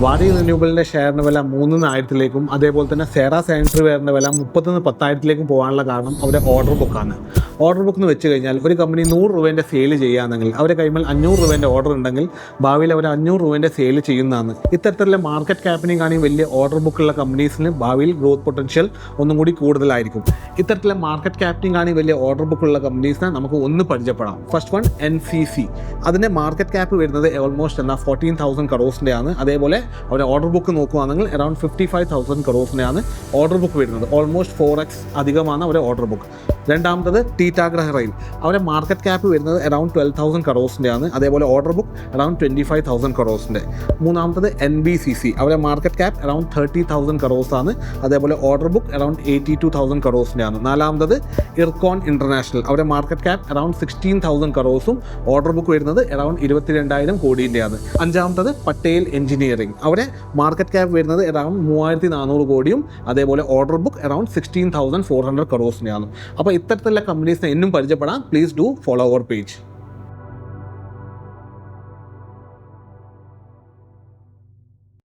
വാരി റിന്യൂബിളിന്റെ ഷെയറിന്റെ വില മൂന്ന് ആയിരത്തിലേക്കും അതേപോലെ തന്നെ സേറ സാനിറ്ററി വെയറിന്റെ വില മുപ്പത്തിന്ന് പത്തായിരത്തിലേക്കും പോകാനുള്ള കാരണം അവരുടെ ഓർഡർ ബുക്കാണ് ഓർഡർ ബുക്ക് എന്ന് വെച്ച് കഴിഞ്ഞാൽ ഒരു കമ്പനി നൂറ് രൂപേന്റെ സെയിൽ ചെയ്യുകയാണെങ്കിൽ അവരെ കൈമൽ അഞ്ഞൂറ് രൂപേന്റെ ഓർഡർ ഉണ്ടെങ്കിൽ ഭാവിയിൽ അവർ അഞ്ഞൂറ് രൂപേന്റെ സെയിൽ ചെയ്യുന്നതാണ്. ഇത്തരത്തിലുള്ള മാർക്കറ്റ് ക്യാപ്പിനെയും വലിയ ഓർഡർ ബുക്കുള്ള കമ്പനീസിന് ഭാവിയിൽ ഗ്രോത്ത് പൊട്ടൻഷ്യൽ ഒന്നും കൂടി കൂടുതലായിരിക്കും. ഇത്തരത്തിലെ മാർക്കറ്റ് ക്യാപ്പിനെയും കാണി വലിയ ഓർഡർ ബുക്കുള്ള കമ്പനീസിനെ നമുക്ക് ഒന്ന് പരിചയപ്പെടാം. First one N C C അതിന്റെ മാർക്കറ്റ് ക്യാപ്പ് വരുന്നത് ഓൾമോസ്റ്റ് എന്നാൽ ഫോർട്ടീൻ തൗസൻഡ് കറോസിന്റെ ആണ്. അതേപോലെ അവരുടെ ഓർഡർ ബുക്ക് നോക്കുകയാണെങ്കിൽ അറൌണ്ട് ഫിഫ്റ്റി ഫൈവ് തൗസൻഡ് കറോസിന്റെ ആണ് ഓർഡർ ബുക്ക് വരുന്നത്. ഓൾമോസ്റ്റ് ഫോർ എക്സ് അധികമാണ് അവരുടെ ഓർഡർ ബുക്ക് രണ്ടാമത്തത് ടീറ്റാഗ്രഹ റെയിൽ. അവരുടെ മാർക്കറ്റ് ക്യാപ്പ് വരുന്നത് അറൌണ്ട് ട്വൽവ് തൗസൻഡ് കറോസിന്റെ ആണ് അതേപോലെ order book around twenty five thousand കറോസിന്റെ മൂന്നാമത്തത് എൻ ബി സി സി അവരുടെ market cap around thirty thousand crores ആണ് അതേപോലെ order book around eighty two thousand കറോസിന്റെ ആണ് നാലാമത്തത് ഇർക്കോൺ ഇന്റർനാഷണൽ അവരുടെ market cap around sixteen thousand കറോസും order book വരുന്നത് അറൌണ്ട് ഇരുപത്തിരണ്ടായിരം കോടിന്റെയാണ് അഞ്ചാമത്തത് പട്ടേൽ എഞ്ചിനീയറിംഗ് അവരെ മാർക്കറ്റ് ക്യാപ്പ് വരുന്നത് അറൌണ്ട് മൂവായിരത്തി നാനൂറ് കോടിയും അതേപോലെ order book around sixteen thousand four hundred കറോസിനെയാണ് അപ്പോൾ ഇത്തരത്തിലുള്ള കമ്പനീസിനെ എന്നും പരിചയപ്പെടാം please do follow our page